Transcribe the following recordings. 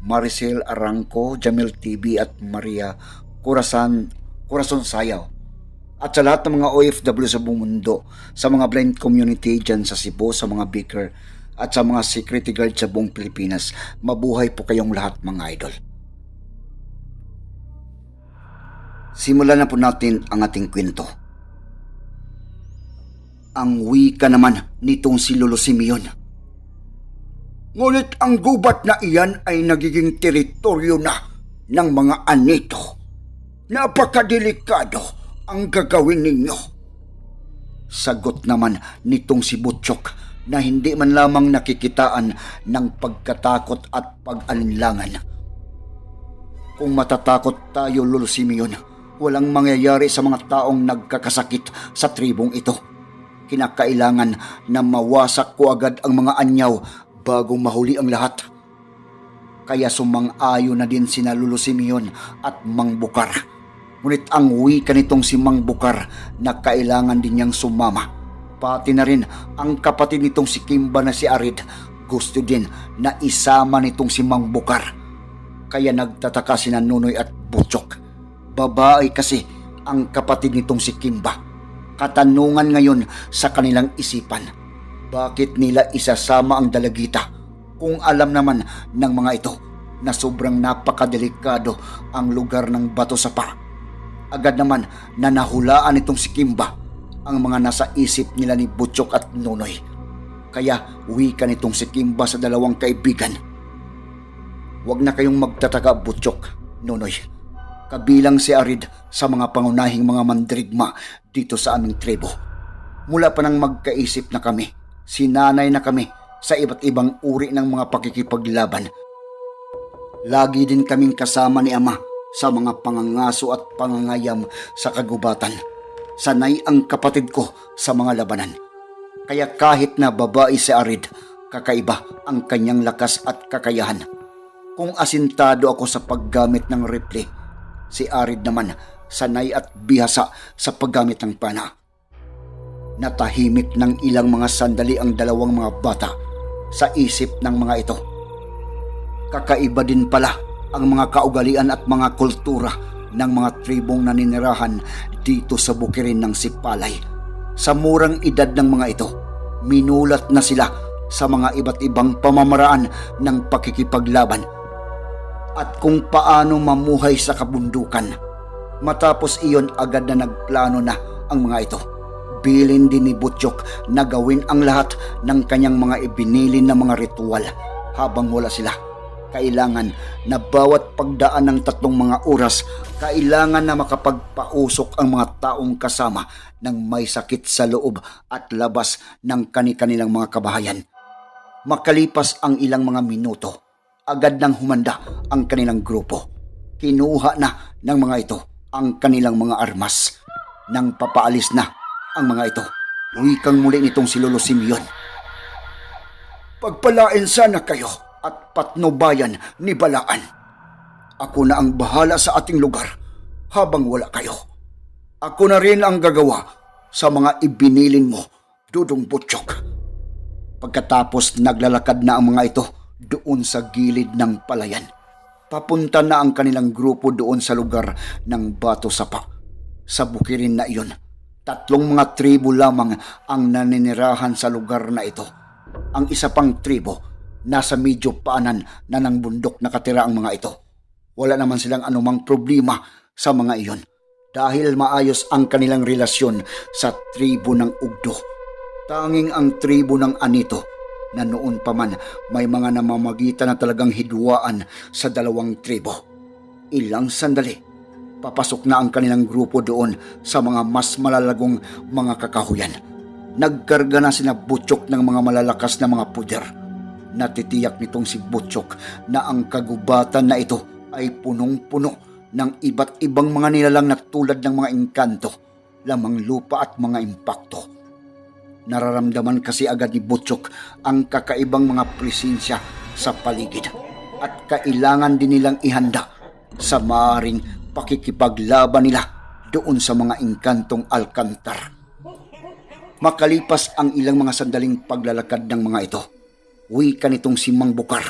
Maricel Arangco, Jamil TV at Maria Corazon, Corazon Sayaw. At sa lahat ng mga OFW sa buong mundo, sa mga blind community dyan sa Cebu, sa mga baker, at sa mga security guard sa buong Pilipinas, mabuhay po kayong lahat mga idol. Simulan na po natin ang ating kwento. Ang wika naman nitong si Lolo Simeon. Ngunit ang gubat na iyan ay nagiging teritoryo na ng mga anito. Napakadelikado ang gagawin ninyo. Sagot naman nitong si Butchok na hindi man lamang nakikitaan ng pagkatakot at pag-alinlangan. Kung matatakot tayo, Lolo Simeon, walang mangyayari sa mga taong nagkakasakit sa tribong ito. Kinakailangan na mawasak ko agad ang mga anyaw bago mahuli ang lahat. Kaya sumang-ayo na din sina Lolo Simeon at Mang Bukar. Ngunit ang wika nitong si Mang Bukar na kailangan din niyang sumama. Pati na rin ang kapatid nitong si Kimba na si Arid gusto din na isama nitong si Mang Bukar. Kaya nagtataka sina Nunoy at Butchok. Babae kasi ang kapatid nitong si Kimba. Katanungan ngayon sa kanilang isipan. Bakit nila isasama ang dalagita kung alam naman ng mga ito na sobrang napakadelikado ang lugar ng bato sa pa. Agad naman na nahulaan itong si Kimba ang mga nasa isip nila ni Butchok at Nonoy. Kaya wika nitong si Kimba sa dalawang kaibigan. Huwag na kayong magtataka Butchok, Nonoy. Kabilang si Arid sa mga pangunahing mga mandirigma dito sa aming tribo. Mula pa nang magkaisip na kami, sinanay na kami sa iba't ibang uri ng mga pakikipaglaban. Lagi din kaming kasama ni Ama sa mga pangangaso at pangangayam sa kagubatan. Sanay ang kapatid ko sa mga labanan. Kaya kahit na babae si Arid, kakaiba ang kanyang lakas at kakayahan. Kung asintado ako sa paggamit ng rifle, si Arid naman sanay at bihasa sa paggamit ng pana. Natahimik ng ilang mga sandali ang dalawang mga bata sa isip ng mga ito. Kakaiba din pala ang mga kaugalian at mga kultura ng mga tribong naninirahan dito sa bukirin ng Sipalay. Sa murang edad ng mga ito, minulat na sila sa mga iba't ibang pamamaraan ng pakikipaglaban at kung paano mamuhay sa kabundukan. Matapos iyon agad na nagplano na ang mga ito. Bilin din ni Butchok na gawin ang lahat ng kanyang mga ibinilin na mga ritual habang wala sila. Kailangan na bawat pagdaan ng tatlong mga oras, kailangan na makapagpausok ang mga taong kasama ng may sakit sa loob at labas ng kani-kanilang mga kabahayan. Makalipas ang ilang mga minuto, agad nang humanda ang kanilang grupo. Kinuha na ng mga ito ang kanilang mga armas. Nang papaalis na ang mga ito, wikang muli nitong si Lolo Simeon. Pagpalain sana kayo at patnubayan ni Balaan. Ako na ang bahala sa ating lugar habang wala kayo. Ako na rin ang gagawa sa mga ibinilin mo, Dudong Butchok. Pagkatapos naglalakad na ang mga ito doon sa gilid ng palayan. Papunta na ang kanilang grupo doon sa lugar ng Bato Sapa. Sa bukirin na iyon, tatlong mga tribo lamang ang naninirahan sa lugar na ito. Ang isa pang tribo, nasa medyo paanan na ng bundok nakatira ang mga ito. Wala naman silang anumang problema sa mga iyon dahil maayos ang kanilang relasyon sa tribo ng Ugdo. Tanging ang tribo ng Anito na noon pa man may mga namamagitan na talagang hidwaan sa dalawang tribo. Ilang sandali, papasok na ang kanilang grupo doon sa mga mas malalagong mga kakahuyan. Nagkarga na sina Butchok ng mga malalakas na mga puder. Natitiyak nitong si Butchok na ang kagubatan na ito ay punong-puno ng iba't ibang mga nilalang na tulad ng mga engkanto, lamang lupa at mga impakto. Nararamdaman kasi agad ni Butchok ang kakaibang mga presensya sa paligid at kailangan din nilang ihanda sa maaring pakikipaglaban nila doon sa mga engkantong alkantar. Makalipas ang ilang mga sandaling paglalakad ng mga ito, wika nitong si Mang Bukar.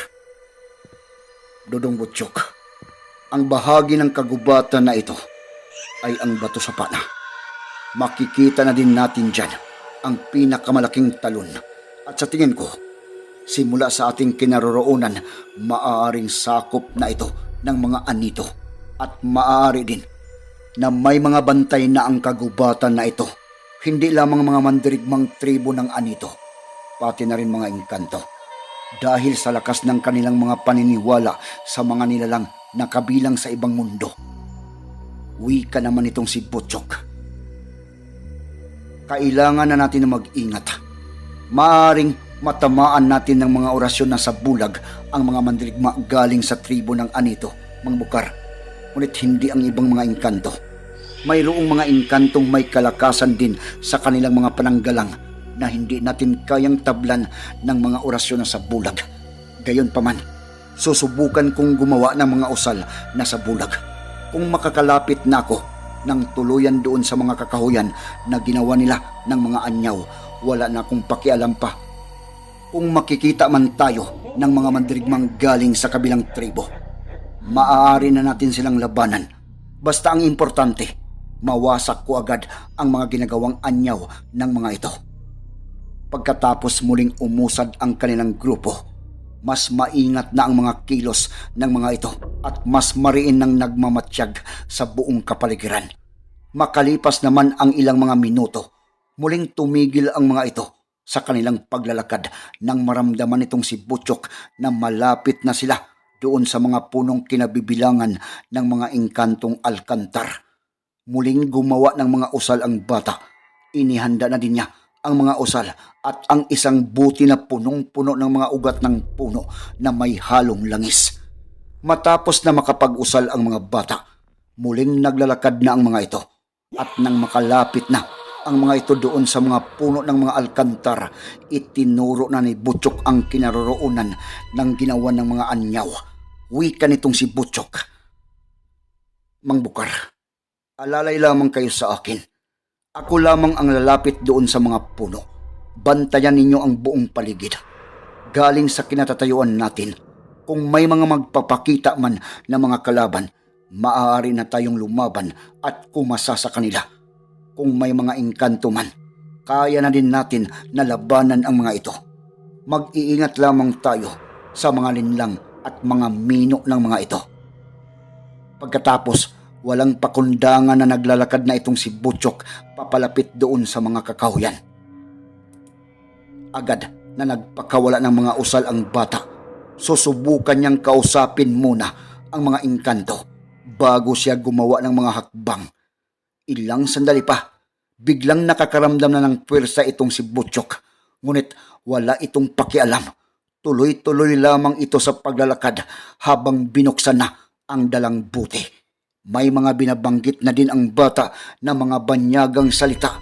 Dodong Butchok, ang bahagi ng kagubatan na ito ay ang bato sa pana. Makikita na din natin dyan ang pinakamalaking talon. At sa tingin ko, simula sa ating kinaroroonan, maaaring sakop na ito ng mga anito. At maaari din na may mga bantay na ang kagubatan na ito. Hindi lamang mga mandirigmang tribo ng anito, pati na rin mga engkanto. Dahil sa lakas ng kanilang mga paniniwala sa mga nilalang na kabilang sa ibang mundo. Wika naman itong si Butchok. Kailangan na natin na mag-ingat. Maaring matamaan natin ng mga orasyon na sa bulag ang mga mandirigma galing sa tribo ng Anito, Mangbukar. Ngunit hindi ang ibang mga engkanto. Mayroong mga engkantong may kalakasan din sa kanilang mga pananggalang na hindi natin kayang tablan ng mga orasyon na sa bulag. Gayon paman, susubukan kong gumawa ng mga usal na sa bulag. Kung makakalapit na ako ng tuluyan doon sa mga kakahuyan na ginawa nila ng mga anyaw, wala na akong pakialam pa. Kung makikita man tayo ng mga mandirigmang galing sa kabilang tribo, maaari na natin silang labanan. Basta ang importante, mawasak ko agad ang mga ginagawang anyaw ng mga ito. Pagkatapos muling umusad ang kanilang grupo, mas maingat na ang mga kilos ng mga ito at mas mariin ng nagmamatsyag sa buong kapaligiran. Makalipas naman ang ilang mga minuto, muling tumigil ang mga ito sa kanilang paglalakad nang maramdaman itong si Butchok na malapit na sila doon sa mga punong kinabibilangan ng mga engkantong alkantar. Muling gumawa ng mga usal ang bata. Inihanda na din niya ang mga usal at ang isang buti na punong-puno ng mga ugat ng puno na may halong langis. Matapos na makapag-usal ang mga bata, muling naglalakad na ang mga ito at nang makalapit na ang mga ito doon sa mga puno ng mga alkantar, itinuro na ni Butchok ang kinaroroonan ng ginawa ng mga anyaw. Wika nitong si Butchok. Mang Bukar, alalay lamang kayo sa akin. Ako lamang ang lalapit doon sa mga puno. Bantayan ninyo ang buong paligid. Galing sa kinatatayuan natin, kung may mga magpapakita man na mga kalaban, maaari na tayong lumaban at kumasa sa kanila. Kung may mga engkanto man, kaya na din natin na labanan ang mga ito. Mag-iingat lamang tayo sa mga linlang at mga mino ng mga ito. Pagkatapos, walang pakundangan na naglalakad na itong si Butchok papalapit doon sa mga kakahuyan. Agad na nagpakawala ng mga usal ang bata, susubukan niyang kausapin muna ang mga engkanto bago siya gumawa ng mga hakbang. Ilang sandali pa, biglang nakakaramdam na ng pwersa itong si Butchok. Ngunit wala itong pakialam. Tuloy-tuloy lamang ito sa paglalakad habang binuksan na ang dalang buti. May mga binabanggit na din ang bata na mga banyagang salita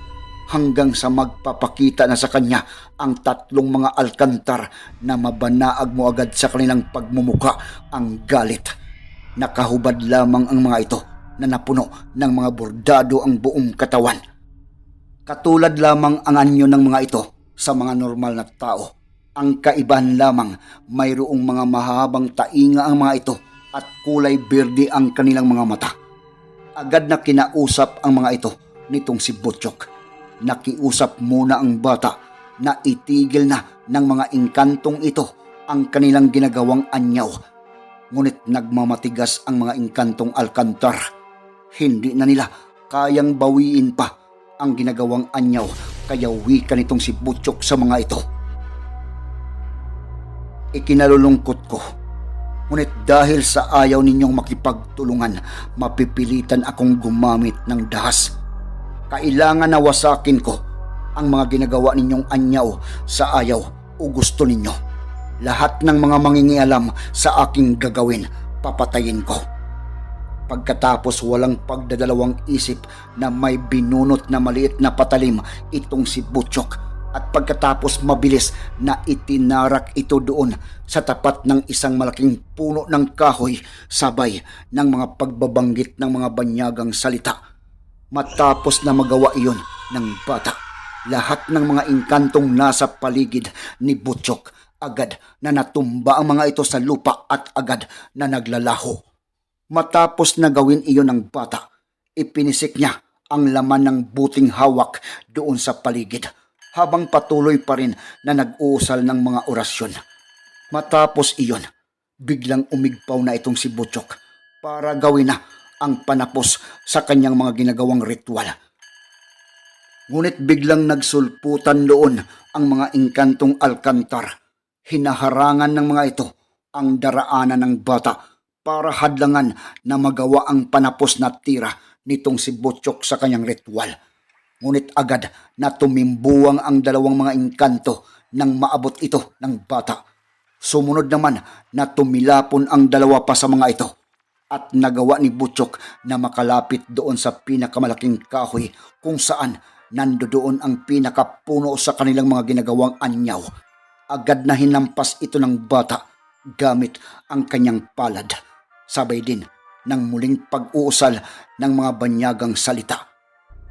hanggang sa magpapakita na sa kanya ang tatlong mga alkantar na mabanaag mo agad sa kanilang pagmumuka ang galit. Nakahubad lamang ang mga ito na napuno ng mga bordado ang buong katawan. Katulad lamang ang anyo ng mga ito sa mga normal na tao. Ang kaibahan lamang mayroong mga mahabang tainga ang mga ito at kulay berde ang kanilang mga mata. Agad na kinausap ang mga ito nitong si Butchok. Nakiusap muna ang bata na itigil na ng mga engkantong ito ang kanilang ginagawang anyaw. Ngunit nagmamatigas ang mga engkantong alkantar. Hindi na nila kayang bawiin pa ang ginagawang anyaw kaya wika nitong si Butchok sa mga ito. Ikinalulungkot ko. Ngunit dahil sa ayaw ninyong makipagtulungan, mapipilitan akong gumamit ng dahas. Kailangan na wasakin ko ang mga ginagawa ninyong anyaw sa ayaw o gusto ninyo. Lahat ng mga mangingialam sa aking gagawin, papatayin ko. Pagkatapos walang pagdadalawang isip na may binunot na maliit na patalim itong si Butchok at pagkatapos mabilis na itinarak ito doon sa tapat ng isang malaking puno ng kahoy sabay ng mga pagbabanggit ng mga banyagang salita. Matapos na magawa iyon ng bata, lahat ng mga inkantong nasa paligid ni Butchok agad na natumba ang mga ito sa lupa at agad na naglalaho. Matapos na gawin iyon ng bata, ipinisik niya ang laman ng buting hawak doon sa paligid habang patuloy pa rin na nag-uusal ng mga orasyon. Matapos iyon, biglang umigpaw na itong si Butchok para gawin na ang panapos sa kanyang mga ginagawang ritual. Ngunit biglang nagsulputan doon ang mga inkantong alkantar. Hinaharangan ng mga ito ang daraanan ng bata para hadlangan na magawa ang panapos na tira nitong si Butchok sa kanyang ritual. Ngunit agad na tumimbuwang ang dalawang mga inkanto nang maabot ito ng bata. Sumunod naman na tumilapon ang dalawa pa sa mga ito at nagawa ni Butchok na makalapit doon sa pinakamalaking kahoy kung saan nandoon ang pinakapuno sa kanilang mga ginagawang anyaw. Agad na hinampas ito ng bata gamit ang kanyang palad. Sabay din ng muling pag-uusal ng mga banyagang salita.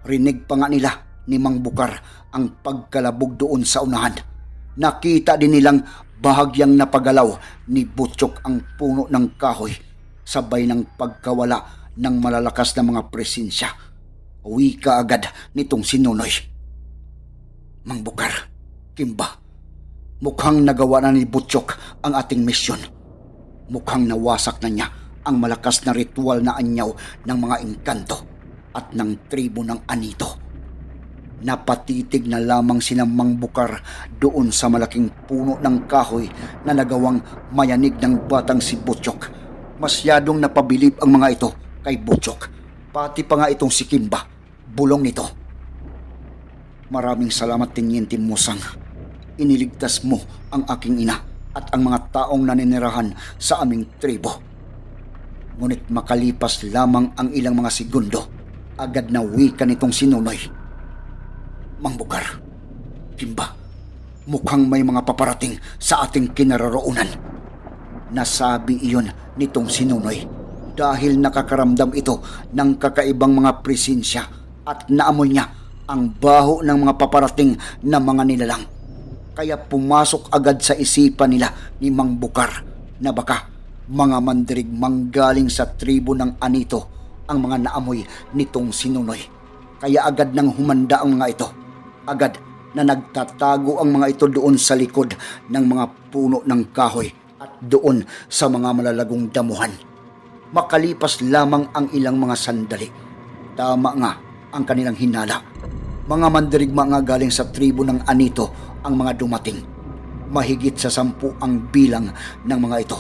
Rinig pa nga nila ni Mang Bukar ang pagkalabog doon sa unahan. Nakita din nilang bahagyang napagalaw ni Butchok ang puno ng kahoy sabay ng pagkawala ng malalakas na mga presensya. Uwi ka agad nitong si Nonoy. Mang Bukar, Kimba, mukhang nagawa na ni Butchok ang ating misyon. Mukhang nawasak na niya ang malakas na ritual na anyaw ng mga engkanto at ng tribo ng Anito. Napatitig na lamang sina Mang Bukar doon sa malaking puno ng kahoy na nagawang mayanig ng batang si Butchok. Masyadong napabilib ang mga ito kay Butchok. Pati pa nga itong si Kimba, bulong nito. Maraming salamat Tiniente Musang. Iniligtas mo ang aking ina at ang mga taong naninirahan sa aming tribo. Ngunit makalipas lamang ang ilang mga segundo, agad na wika nitong sinunoy. Mang Bukar, Kimba, mukhang may mga paparating sa ating kinaroroonan. Nasabi iyon nitong sinunoy dahil nakakaramdam ito ng kakaibang mga presensya at naamoy niya ang baho ng mga paparating na mga nilalang. Kaya pumasok agad sa isipan nila ni Mang na baka mga mandirigmang galing sa tribo ng Anito ang mga naamoy nitong sinunoy. Kaya agad nang humanda ang mga ito. Agad na nagtatago ang mga ito doon sa likod ng mga puno ng kahoy at doon sa mga malalagong damuhan. Makalipas lamang ang ilang mga sandali. Tama nga ang kanilang hinala. Mga mandirigma nga galing sa tribo ng Anito ang mga dumating. Mahigit sa sampu ang bilang ng mga ito.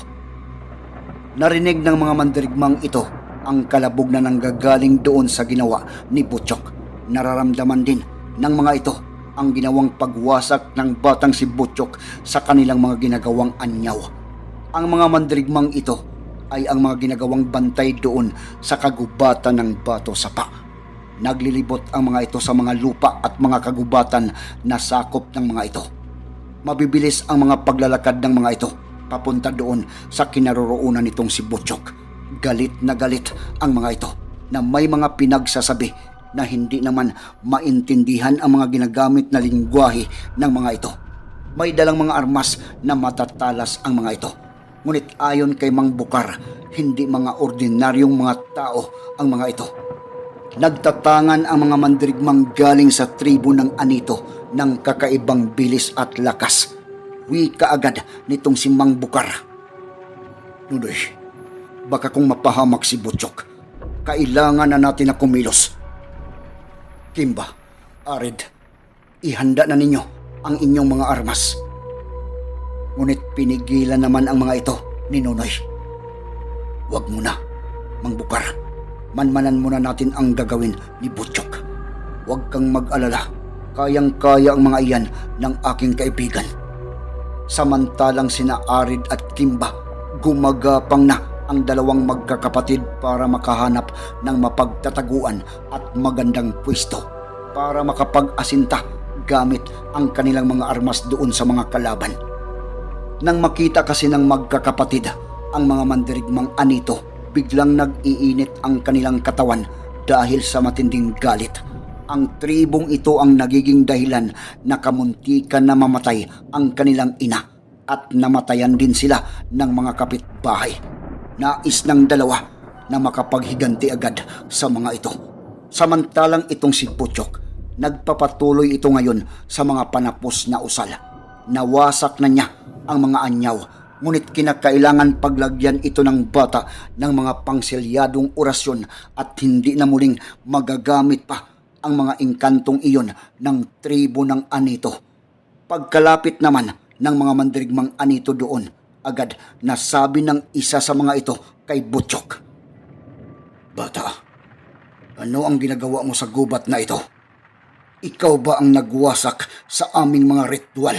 Narinig ng mga mandirigmang ito ang kalabog na nanggagaling doon sa ginawa ni Butchok. Nararamdaman din ng mga ito ang ginawang pagwasak ng batang si Butchok sa kanilang mga ginagawang anyaw. Ang mga mandirigmang ito ay ang mga ginagawang bantay doon sa kagubatan ng Bato Sapa. Naglilibot ang mga ito sa mga lupa at mga kagubatan na sakop ng mga ito. Mabibilis ang mga paglalakad ng mga ito papunta doon sa kinaroroonan nitong si Butchok. Galit na galit ang mga ito na may mga pinagsasabi na hindi naman maintindihan ang mga ginagamit na lingwahe ng mga ito. May dalang mga armas na matatalas ang mga ito. Ngunit ayon kay Mang Bukar, hindi mga ordinaryong mga tao ang mga ito. Nagtatangan ang mga mandirigmang galing sa tribo ng Anito ng kakaibang bilis at lakas. Wika agad nitong si Mang Bukar. Nunoy, baka kung mapahamak si Butchok, kailangan na natin na kumilos. Kimba, Arid, ihanda na ninyo ang inyong mga armas. Ngunit pinigilan naman ang mga ito ni Nunoy. Huwag muna, Mang Bukar. Manmanan muna natin ang gagawin ni Butchok. Huwag kang mag-alala. Kayang-kaya ang mga iyan ng aking kaibigan. Samantalang sina Arid at Kimba gumagapang na ang dalawang magkakapatid para makahanap ng mapagtataguan at magandang pwesto para makapag-asinta gamit ang kanilang mga armas doon sa mga kalaban. Nang makita kasi ng magkakapatid ang mga mandirigmang anito, biglang nag-iinit ang kanilang katawan dahil sa matinding galit. Ang tribong ito ang nagiging dahilan na kamuntikan na mamatay ang kanilang ina at namatayan din sila ng mga kapitbahay. Nais ng dalawa na makapaghiganti agad sa mga ito. Samantalang itong si Putyok, nagpapatuloy ito ngayon sa mga panapos na usal. Nawasak na niya ang mga anyaw, ngunit kinakailangan paglagyan ito ng bata ng mga pangselyadong orasyon at hindi na muling magagamit pa ang mga engkantong iyon ng tribo ng Anito. Pagkalapit naman ng mga mandirigmang Anito doon, agad nasabi ng isa sa mga ito kay Butchok. Bata, ano ang ginagawa mo sa gubat na ito? Ikaw ba ang nagwasak sa aming mga ritual?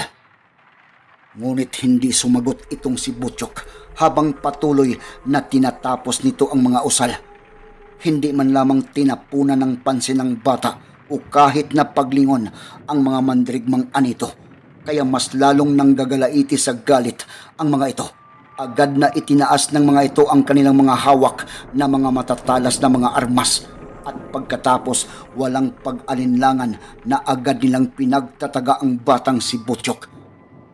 Ngunit hindi sumagot itong si Butchok habang patuloy na tinatapos nito ang mga usal. Hindi man lamang tinapunan ng pansin ng bata o kahit na paglingon ang mga mandrigmang anito. Kaya mas lalong nanggagalaiti sa galit ang mga ito. Agad na itinaas ng mga ito ang kanilang mga hawak na mga matatalas na mga armas at pagkatapos walang pag-alinlangan na agad nilang pinagtataga ang batang si Butchok.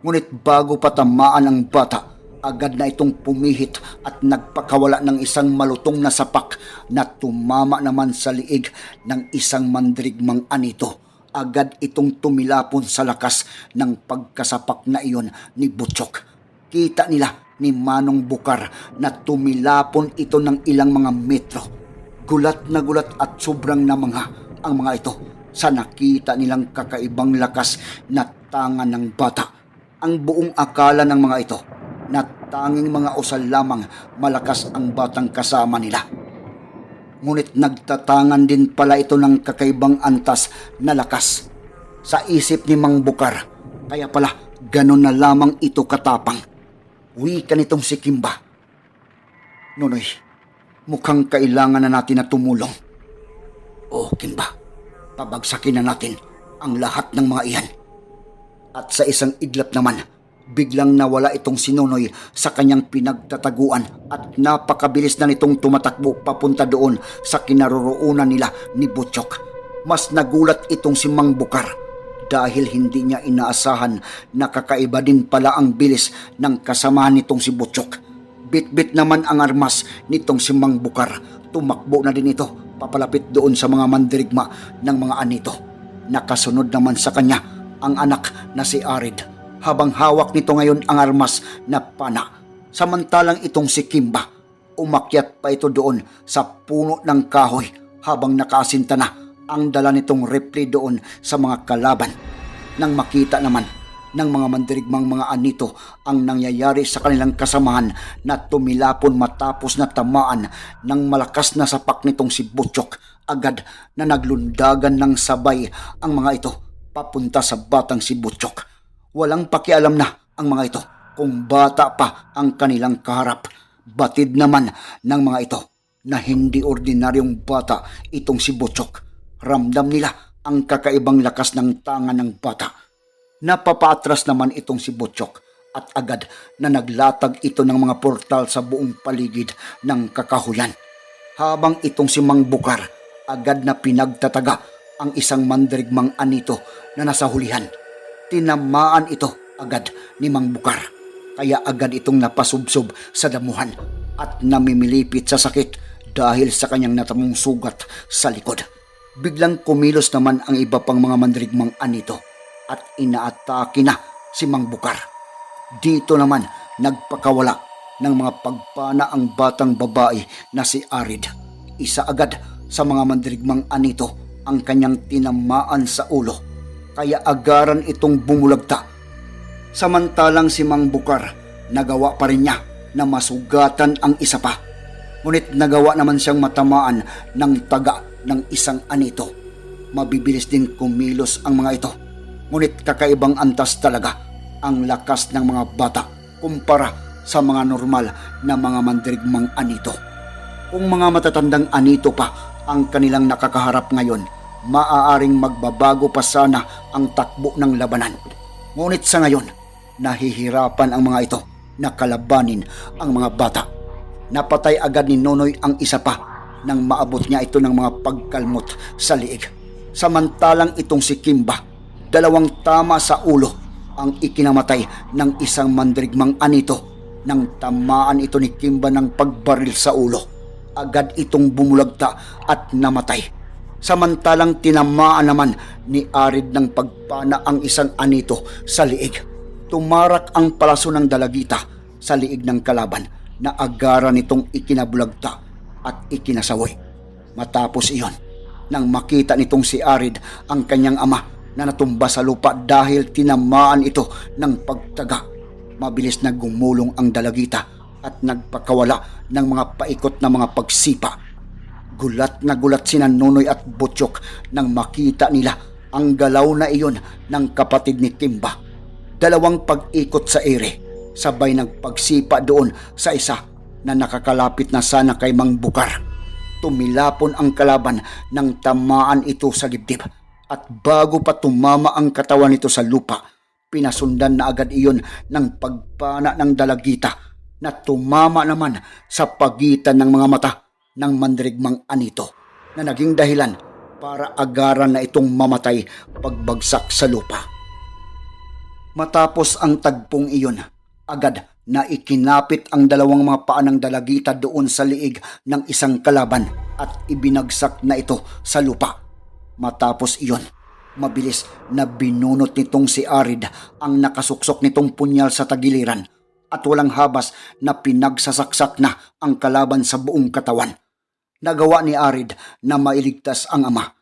Ngunit bago patamaan ang bata, agad na itong pumihit at nagpakawala ng isang malutong na sapak na tumama naman sa liig ng isang mandrigmang anito. Agad itong tumilapon sa lakas ng pagkasapak na iyon ni Butchok. Kita nila ni Manong Bukar na tumilapon ito ng ilang mga metro. Gulat na gulat at sobrang namangha ang mga ito sa nakita nilang kakaibang lakas na tanga ng bata. Ang buong akala ng mga ito na tanging mga usal lamang malakas ang batang kasama nila. Ngunit nagtatangan din pala ito ng kakaibang antas na lakas sa isip ni Mang Bukar. Kaya pala ganon na lamang ito katapang. Wika nitong si Kimba. Nonoy, mukhang kailangan na natin na tumulong. Oh, Kimba, pabagsakin na natin ang lahat ng mga iyan. At sa isang iglap naman, biglang nawala itong sinunoy sa kanyang pinagtataguan at napakabilis na nitong tumatakbo papunta doon sa kinaroroonan nila ni Butchok. Mas nagulat itong si Mang Bukar dahil hindi niya inaasahan na kakaiba din pala ang bilis ng kasamahan nitong si Butchok. Bit-bit naman ang armas nitong si Mang Bukar. Tumakbo na din ito papalapit doon sa mga mandirigma ng mga anito. Nakasunod naman sa kanya ang anak na si Arid habang hawak nito ngayon ang armas na pana. Samantalang itong si Kimba, umakyat pa ito doon sa puno ng kahoy habang nakasinta na ang dala nitong repli doon sa mga kalaban. Nang makita naman ng mga mandirigmang mga anito ang nangyayari sa kanilang kasamahan na tumilapon matapos na tamaan ng malakas na sapak nitong si Butchok agad na naglundagan ng sabay ang mga ito papunta sa batang si Butchok. Walang pakialam na ang mga ito kung bata pa ang kanilang kaharap. Batid naman ng mga ito na hindi ordinaryong bata itong si Butchok. Ramdam nila ang kakaibang lakas ng tanga ng bata. Napapaatras naman itong si Butchok at agad na naglatag ito ng mga portal sa buong paligid ng kakahuyan. Habang itong si Mang Bukar agad na pinagtataga ang isang mandirigmang anito na nasa hulihan. Tinamaan ito agad ni Mang Bukar. Kaya agad itong napasubsob sa damuhan at namimilipit sa sakit dahil sa kanyang natamong sugat sa likod. Biglang kumilos naman ang iba pang mga mandirigmang anito at inaatake na si Mang Bukar. Dito naman nagpakawala ng mga pagpana ang batang babae na si Arid. Isa agad sa mga mandirigmang anito ang kanyang tinamaan sa ulo kaya agaran itong bumulagta. Samantalang si Mang Bukar nagawa pa rin niya na masugatan ang isa pa. Ngunit nagawa naman siyang matamaan ng taga ng isang anito. Mabibilis din kumilos ang mga ito. Ngunit kakaibang antas talaga ang lakas ng mga bata kumpara sa mga normal na mga mandirigmang anito. Kung mga matatandang anito pa ang kanilang nakakaharap ngayon, maaaring magbabago pa sana ang takbo ng labanan. Ngunit sa ngayon, nahihirapan ang mga ito na kalabanin ang mga bata. Napatay agad ni Nonoy ang isa pa nang maabot niya ito ng mga pagkalmot sa liig. Samantalang itong si Kimba, dalawang tama sa ulo ang ikinamatay ng isang mandirigmang anito nang tamaan ito ni Kimba ng pagbaril sa ulo. Agad itong bumulagta at namatay. Samantalang tinamaan naman ni Arid ng pagpana ang isang anito sa liig. Tumarak ang palaso ng dalagita sa liig ng kalaban na agara nitong ikinabulagta at ikinasawi. Matapos iyon, nang makita nitong si Arid ang kanyang ama na natumba sa lupa dahil tinamaan ito ng pagtaga. Mabilis na gumulong ang dalagita at nagpakawala ng mga paikot na mga pagsipa. Gulat na gulat sina Nonoy at Butchok nang makita nila ang galaw na iyon ng kapatid ni Kimba. Dalawang pag-ikot sa ere, sabay ng pagsipa doon sa isa na nakakalapit na sana kay Mang Bukar. Tumilapon ang kalaban nang tamaan ito sa dibdib at bago pa tumama ang katawan nito sa lupa, pinasundan na agad iyon ng pagpana ng dalagita na tumama naman sa pagitan ng mga mata ng mandirigmang anito na naging dahilan para agaran na itong mamatay pagbagsak sa lupa. Matapos ang tagpong iyon, agad na ikinapit ang dalawang mga paa ng dalagita doon sa liig ng isang kalaban at ibinagsak na ito sa lupa. Matapos iyon, mabilis na binunot nitong si Arid ang nakasuksok nitong punyal sa tagiliran at walang habas na pinagsasaksak na ang kalaban sa buong katawan. Nagawa ni Arid na mailigtas ang ama.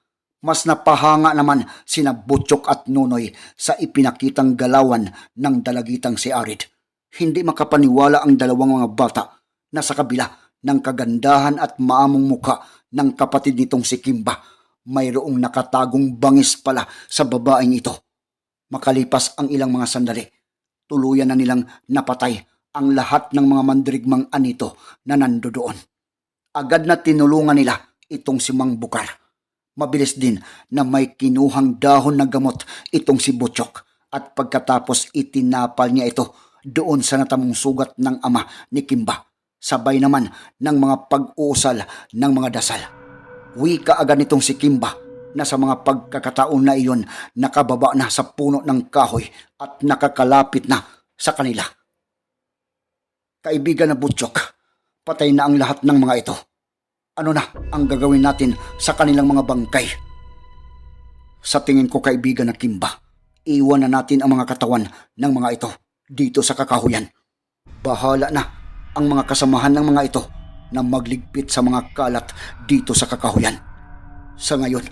Mas napahanga naman sina Butchok at Nunoy sa ipinakitang galawan ng dalagitang si Arid. Hindi makapaniwala ang dalawang mga bata na sa kabila ng kagandahan at maamong muka ng kapatid nitong si Kimba, mayroong nakatagong bangis pala sa babaeng ito. Makalipas ang ilang mga sandali, tuluyan na nilang napatay ang lahat ng mga mandirigmang anito na nandoon. Agad na tinulungan nila itong si Mang Bukar. Mabilis din na may kinuhang dahon na gamot itong si Butchok at pagkatapos itinapal niya ito doon sa natamong sugat ng ama ni Kimba. Sabay naman ng mga pag-uusal ng mga dasal. Wika agad nitong si Kimba na sa mga pagkakataon na iyon nakababa na sa puno ng kahoy at nakakalapit na sa kanila. Kaibigan na Butchok, patay na ang lahat ng mga ito. Ano na ang gagawin natin sa kanilang mga bangkay? Sa tingin ko kaibigan na Kimba, iwan na natin ang mga katawan ng mga ito dito sa kakahuyan. Bahala na ang mga kasamahan ng mga ito na magligpit sa mga kalat dito sa kakahuyan. Sa ngayon,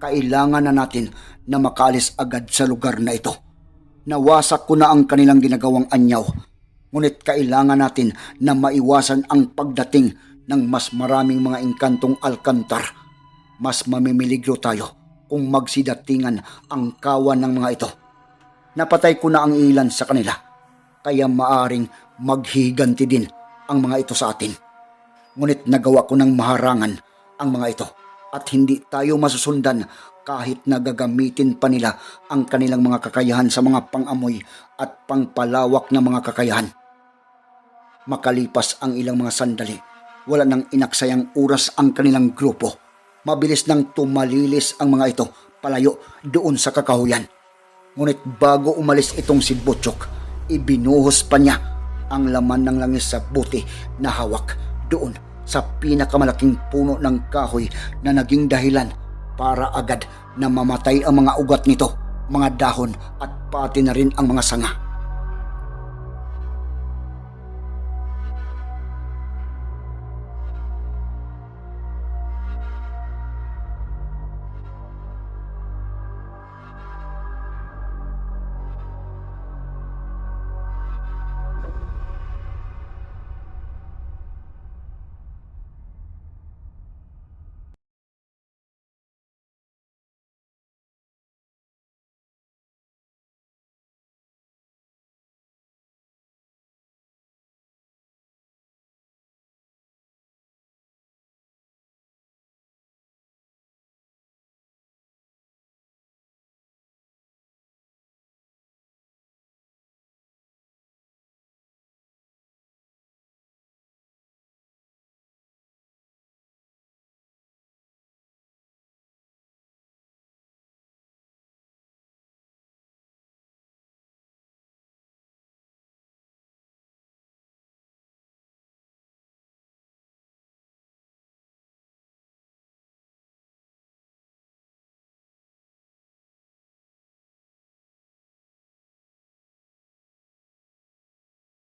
kailangan na natin na makalis agad sa lugar na ito. Nawasak ko na ang kanilang ginagawang anyaw, ngunit kailangan natin na maiwasan ang pagdating ng mas maraming mga engkantong alkantar. Mas mamimiligro tayo kung magsidatingan ang kawan ng mga ito. Napatay ko na ang ilan sa kanila, kaya maaring maghiganti din ang mga ito sa atin. Ngunit nagawa ko ng maharangan ang mga ito at hindi tayo masusundan kahit na gagamitin pa nila ang kanilang mga kakayahan sa mga pangamoy at pangpalawak na mga kakayahan. Makalipas ang ilang mga sandali, wala nang inaksayang oras ang kanilang grupo. Mabilis nang tumalilis ang mga ito palayo doon sa kakahuyan. Ngunit bago umalis itong si Butchok, ibinuhos pa niya ang laman ng langis sa buti na hawak doon sa pinakamalaking puno ng kahoy na naging dahilan para agad na mamatay ang mga ugat nito, mga dahon at pati na rin ang mga sanga.